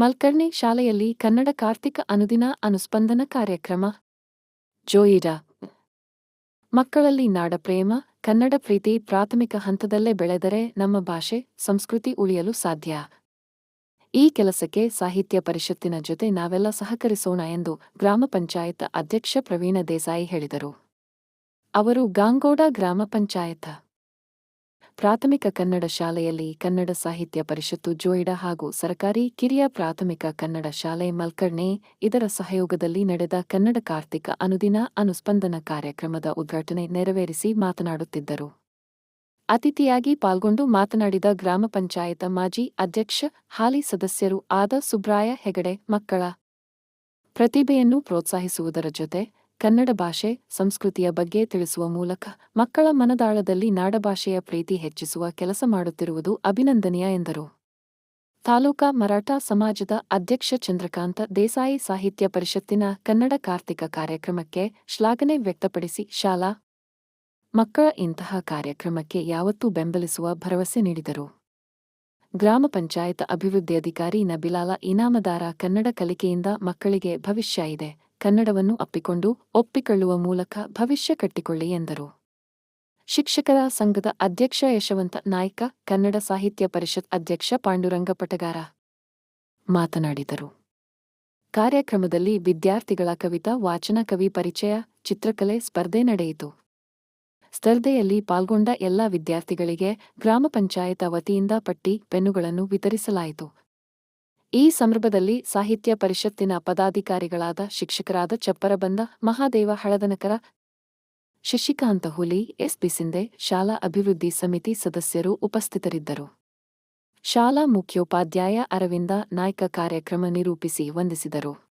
ಮಲ್ಕರ್ಣಿ ಶಾಲೆಯಲ್ಲಿ ಕನ್ನಡ ಕಾರ್ತಿಕ ಅನುದಿನ ಅನುಸ್ಪಂದನ ಕಾರ್ಯಕ್ರಮ. ಜೋಯಿಡಾ. ಮಕ್ಕಳಲ್ಲಿ ನಾಡಪ್ರೇಮ ಕನ್ನಡ ಪ್ರೀತಿ ಪ್ರಾಥಮಿಕ ಹಂತದಲ್ಲೇ ಬೆಳೆದರೆ ನಮ್ಮ ಭಾಷೆ, ಸಂಸ್ಕೃತಿ ಉಳಿಯಲು ಸಾಧ್ಯ. ಈ ಕೆಲಸಕ್ಕೆ ಸಾಹಿತ್ಯ ಪರಿಷತ್ತಿನ ಜೊತೆ ನಾವೆಲ್ಲ ಸಹಕರಿಸೋಣ ಎಂದು ಗ್ರಾಮ ಪಂಚಾಯತ್ ಅಧ್ಯಕ್ಷ ಪ್ರವೀಣ ದೇಸಾಯಿ ಹೇಳಿದರು. ಅವರು ಗಾಂಗೋಡ ಗ್ರಾಮ ಪಂಚಾಯತ್. ಪ್ರಾಥಮಿಕ ಕನ್ನಡ ಶಾಲೆಯಲ್ಲಿ ಕನ್ನಡ ಸಾಹಿತ್ಯ ಪರಿಷತ್ತು ಜೋಯಿಡಾ ಹಾಗೂ ಸರಕಾರಿ ಕಿರಿಯ ಪ್ರಾಥಮಿಕ ಕನ್ನಡ ಶಾಲೆ ಮಲ್ಕರ್ಣೆ ಇದರ ಸಹಯೋಗದಲ್ಲಿ ನಡೆದ ಕನ್ನಡ ಕಾರ್ತಿಕ ಅನುದಿನ ಅನುಸ್ಪಂದನ ಕಾರ್ಯಕ್ರಮದ ಉದ್ಘಾಟನೆ ನೆರವೇರಿಸಿ ಮಾತನಾಡುತ್ತಿದ್ದರು. ಅತಿಥಿಯಾಗಿ ಪಾಲ್ಗೊಂಡು ಮಾತನಾಡಿದ ಗ್ರಾಮ ಪಂಚಾಯತ ಮಾಜಿ ಅಧ್ಯಕ್ಷ, ಹಾಲಿ ಸದಸ್ಯರು ಆದ ಸುಬ್ರಾಯ ಹೆಗಡೆ ಮಕ್ಕಳ ಪ್ರತಿಭೆಯನ್ನು ಪ್ರೋತ್ಸಾಹಿಸುವುದರ ಜೊತೆ ಕನ್ನಡ ಭಾಷೆ ಸಂಸ್ಕೃತಿಯ ಬಗ್ಗೆ ತಿಳಿಸುವ ಮೂಲಕ ಮಕ್ಕಳ ಮನದಾಳದಲ್ಲಿ ನಾಡಭಾಷೆಯ ಪ್ರೀತಿ ಹೆಚ್ಚಿಸುವ ಕೆಲಸ ಮಾಡುತ್ತಿರುವುದು ಅಭಿನಂದನೀಯ ಎಂದರು. ತಾಲೂಕಾ ಮರಾಠ ಸಮಾಜದ ಅಧ್ಯಕ್ಷ ಚಂದ್ರಕಾಂತ ದೇಸಾಯಿ ಸಾಹಿತ್ಯ ಪರಿಷತ್ತಿನ ಕನ್ನಡ ಕಾರ್ತಿಕ ಕಾರ್ಯಕ್ರಮಕ್ಕೆ ಶ್ಲಾಘನೆ ವ್ಯಕ್ತಪಡಿಸಿ ಶಾಲಾ ಮಕ್ಕಳ ಇಂತಹ ಕಾರ್ಯಕ್ರಮಕ್ಕೆ ಯಾವತ್ತೂ ಬೆಂಬಲಿಸುವ ಭರವಸೆ ನೀಡಿದರು. ಗ್ರಾಮ ಪಂಚಾಯತ್ ಅಭಿವೃದ್ಧಿ ಅಧಿಕಾರಿ ನಬಿಲಾಲ ಇನಾಮದಾರ ಕನ್ನಡ ಕಲಿಕೆಯಿಂದ ಮಕ್ಕಳಿಗೆ ಭವಿಷ್ಯ ಇದೆ. ಕನ್ನಡವನ್ನು ಅಪ್ಪಿಕೊಂಡು ಒಪ್ಪಿಕೊಳ್ಳುವ ಮೂಲಕ ಭವಿಷ್ಯ ಕಟ್ಟಿಕೊಳ್ಳಿ ಎಂದರು. ಶಿಕ್ಷಕರ ಸಂಘದ ಅಧ್ಯಕ್ಷ ಯಶವಂತ ನಾಯ್ಕ, ಕನ್ನಡ ಸಾಹಿತ್ಯ ಪರಿಷತ್ ಅಧ್ಯಕ್ಷ ಪಾಂಡುರಂಗ ಪಟಗಾರ ಮಾತನಾಡಿದರು. ಕಾರ್ಯಕ್ರಮದಲ್ಲಿ ವಿದ್ಯಾರ್ಥಿಗಳ ಕವಿತಾ, ವಾಚನ ಕವಿ ಪರಿಚಯ, ಚಿತ್ರಕಲೆ ಸ್ಪರ್ಧೆ ನಡೆಯಿತು. ಸ್ಪರ್ಧೆಯಲ್ಲಿ ಪಾಲ್ಗೊಂಡ ಎಲ್ಲ ವಿದ್ಯಾರ್ಥಿಗಳಿಗೆ ಗ್ರಾಮ ಪಂಚಾಯತ ವತಿಯಿಂದ ಪಟ್ಟಿ, ಪೆನ್ನುಗಳನ್ನು ವಿತರಿಸಲಾಯಿತು. ಈ ಸಂದರ್ಭದಲ್ಲಿ ಸಾಹಿತ್ಯ ಪರಿಷತ್ತಿನ ಪದಾಧಿಕಾರಿಗಳಾದ ಶಿಕ್ಷಕರಾದ ಚಪ್ಪರಬಂದ, ಮಹಾದೇವ ಹಳದನಕರ, ಶಶಿಕಾಂತ ಹುಲಿ, ಎಸ್ ಬಿಸಿಂದೆ ಶಾಲಾ ಅಭಿವೃದ್ಧಿ ಸಮಿತಿ ಸದಸ್ಯರು ಉಪಸ್ಥಿತರಿದ್ದರು. ಶಾಲಾ ಮುಖ್ಯೋಪಾಧ್ಯಾಯ ಅರವಿಂದ ನಾಯ್ಕ ಕಾರ್ಯಕ್ರಮ ನಿರೂಪಿಸಿ ವಂದಿಸಿದರು.